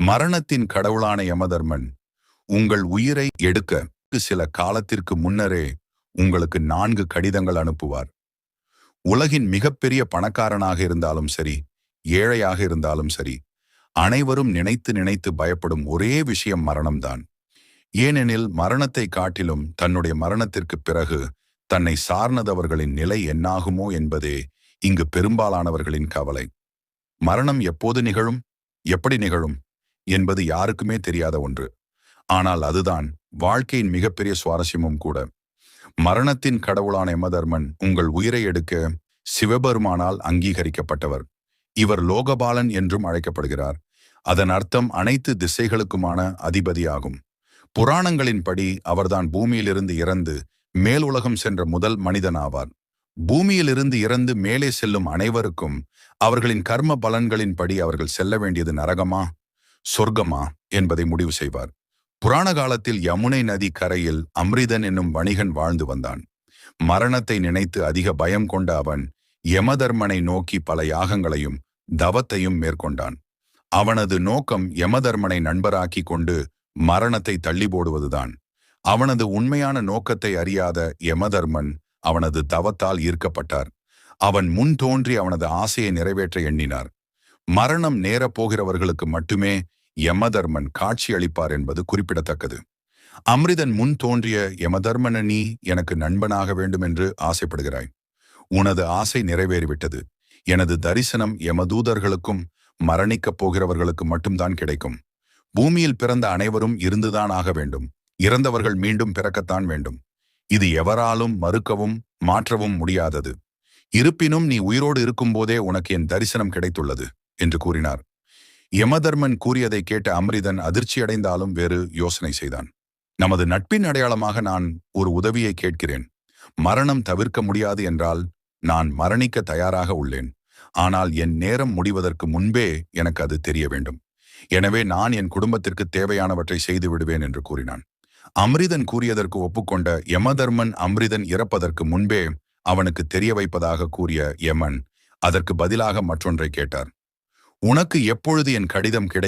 மரணத்தின் கடவுளான யமதர்மன் உங்கள் உயிரை எடுக்க சில காலத்திற்கு முன்னரே உங்களுக்கு நான்கு கடிதங்கள் அனுப்புவார். உலகின் மிகப்பெரிய பணக்காரனாக இருந்தாலும் சரி ஏழையாக இருந்தாலும் சரி அனைவரும் நினைத்து நினைத்து பயப்படும் ஒரே விஷயம் மரணம்தான். ஏனெனில் மரணத்தை காட்டிலும் தன்னுடைய மரணத்திற்கு பிறகு தன்னை சார்ந்தவர்களின் நிலை என்னாகுமோ என்பதே இங்கு பெரும்பாலானவர்களின் கவலை. மரணம் எப்போது நிகழும்? எப்படி நிகழும்? என்பது யாருக்குமே தெரியாத ஒன்று. ஆனால் அதுதான் வாழ்க்கையின் மிகப்பெரிய சுவாரஸ்யமும் கூட. மரணத்தின் கடவுளான யமதர்மன் உங்கள் உயிரை எடுக்க சிவபெருமானால் அங்கீகரிக்கப்பட்டவர். இவர் லோகபாலன் என்றும் அழைக்கப்படுகிறார். அதன் அர்த்தம் அனைத்து திசைகளுக்குமான அதிபதியாகும். புராணங்களின்படி அவர்தான் பூமியிலிருந்து இறந்து மேல் உலகம் சென்ற முதல் மனிதன் ஆவார் பூமியிலிருந்து இறந்து மேலே செல்லும் அனைவருக்கும் அவர்களின் கர்ம பலன்களின்படி அவர்கள் செல்ல வேண்டியது நரகமா? சொர்க்கமா என்பதை முடிவு செய்வார். புராண காலத்தில் யமுனை நதி கரையில் அம்ரிதன் என்னும் வணிகன் வாழ்ந்து வந்தான். மரணத்தை நினைத்து அதிக பயம் கொண்ட அவன் யமதர்மனை நோக்கி பல யாகங்களையும் தவத்தையும் மேற்கொண்டான். அவனது நோக்கம் யமதர்மனை நண்பராக்கி கொண்டு மரணத்தை தள்ளி போடுவதுதான். அவனது உண்மையான நோக்கத்தை அறியாத யமதர்மன் அவனது தவத்தால் ஈர்க்கப்பட்டார். அவன் முன் தோன்றி அவனது ஆசையை நிறைவேற்ற எண்ணினார். மரணம் நேரப் போகிறவர்களுக்கு மட்டுமே யமதர்மன் காட்சி அளிப்பார் என்பது குறிப்பிடத்தக்கது. அம்ரிதன் முன் தோன்றிய யமதர்மன நீ எனக்கு நண்பனாக வேண்டும் என்று ஆசைப்படுகிறாய். உனது ஆசை நிறைவேறிவிட்டது. எனது தரிசனம் யமதூதர்களுக்கும் மரணிக்கப் போகிறவர்களுக்கு மட்டும்தான் கிடைக்கும். பூமியில் பிறந்த அனைவரும் இருந்துதான் ஆக வேண்டும். இறந்தவர்கள் மீண்டும் பிறக்கத்தான் வேண்டும். இது எவராலும் மறுக்கவும் மாற்றவும் முடியாதது. இருப்பினும் நீ உயிரோடு இருக்கும்போதே உனக்கு என் தரிசனம் கிடைத்துள்ளது. என்று கூறினார். யமதர்மன் கூறியதை கேட்ட அம்ரிதன் அதிர்ச்சியடைந்தாலும் வேறு யோசனை செய்தான். நமது நட்பின் அடையாளமாக நான் ஒரு உதவியை கேட்கிறேன். மரணம் தவிர்க்க முடியாது என்றால் நான் மரணிக்க தயாராக உள்ளேன். ஆனால் என் நேரம் முடிவதற்கு முன்பே எனக்கு அது தெரிய வேண்டும். எனவே நான் என் குடும்பத்திற்கு தேவையானவற்றை செய்து விடுவேன் என்று கூறினான். அம்ரிதன் கூறியதற்கு ஒப்புக்கொண்ட யமதர்மன் அம்ரிதன் இறப்பதற்கு முன்பே அவனுக்கு தெரிய வைப்பதாக கூறிய யமன் அதற்கு பதிலாக மற்றொன்றை கேட்டார். உனக்கு எப்பொழுது என் கடிதம் கிடை